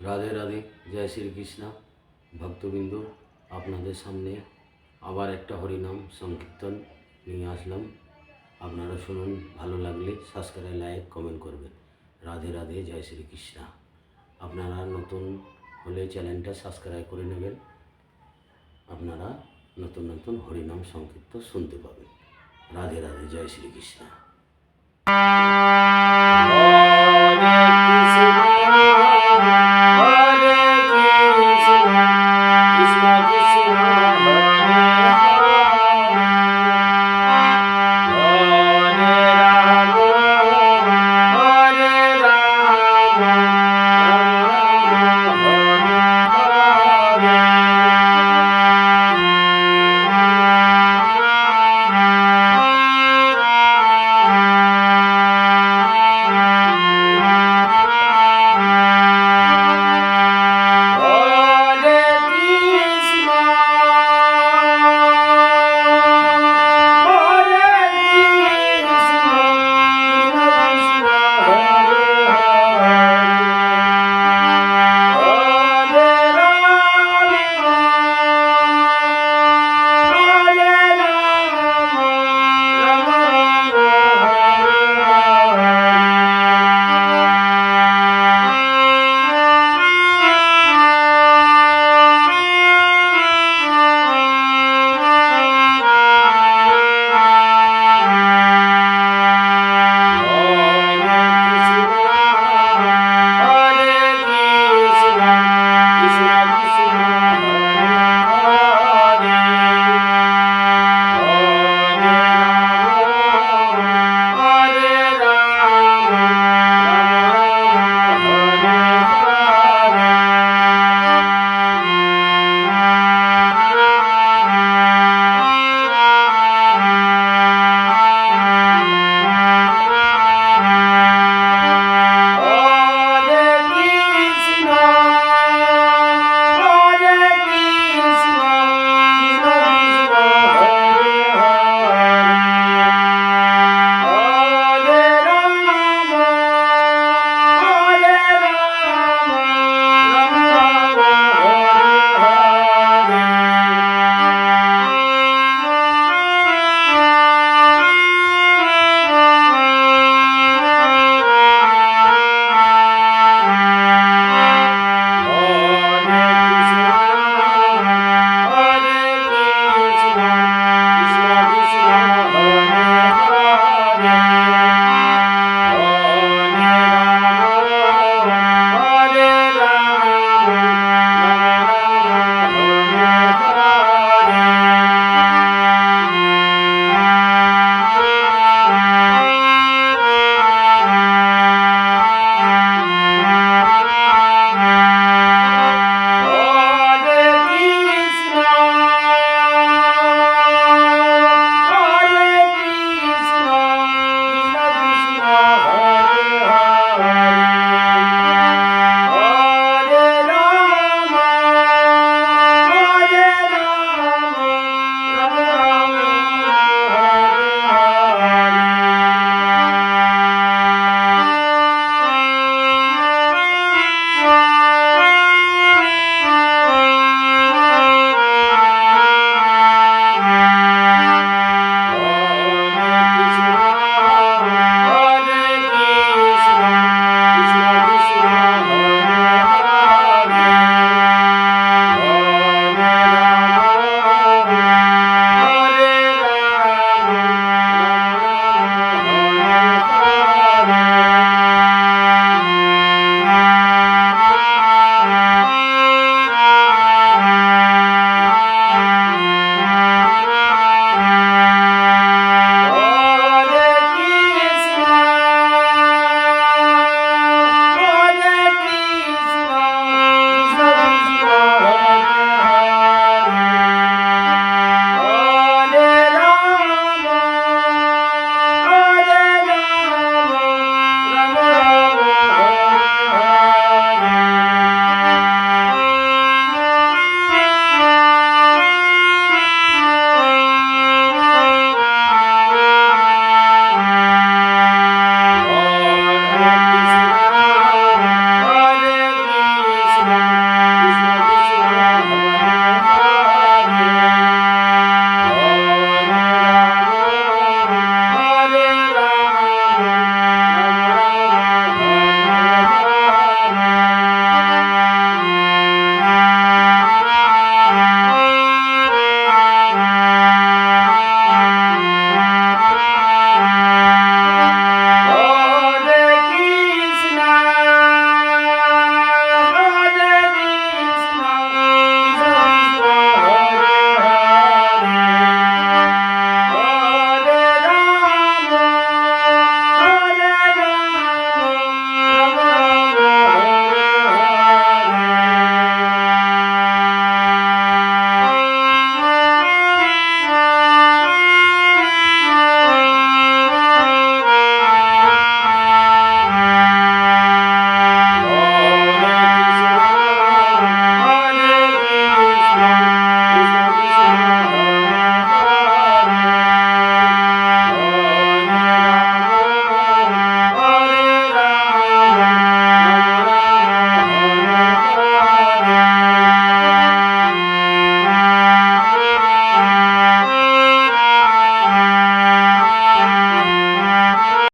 রাধে রাধে, জয় শ্রীকৃষ্ণ। ভক্তবৃন্দ, আপনাদের সামনে আবার একটা হরিনাম সংকীর্তন নিয়ে আসলাম। আপনারা শুনুন, ভালো লাগলে সাবস্ক্রাইব লাইক কমেন্ট করবেন। রাধে রাধে, জয় শ্রীকৃষ্ণ। আপনারা নতুন হলে চ্যানেলটা সাবস্ক্রাইব করে নেবেন। আপনারা নতুন নতুন হরিনাম সংকীর্তন শুনতে পাবেন। রাধে রাধে, জয় শ্রীকৃষ্ণ। হরে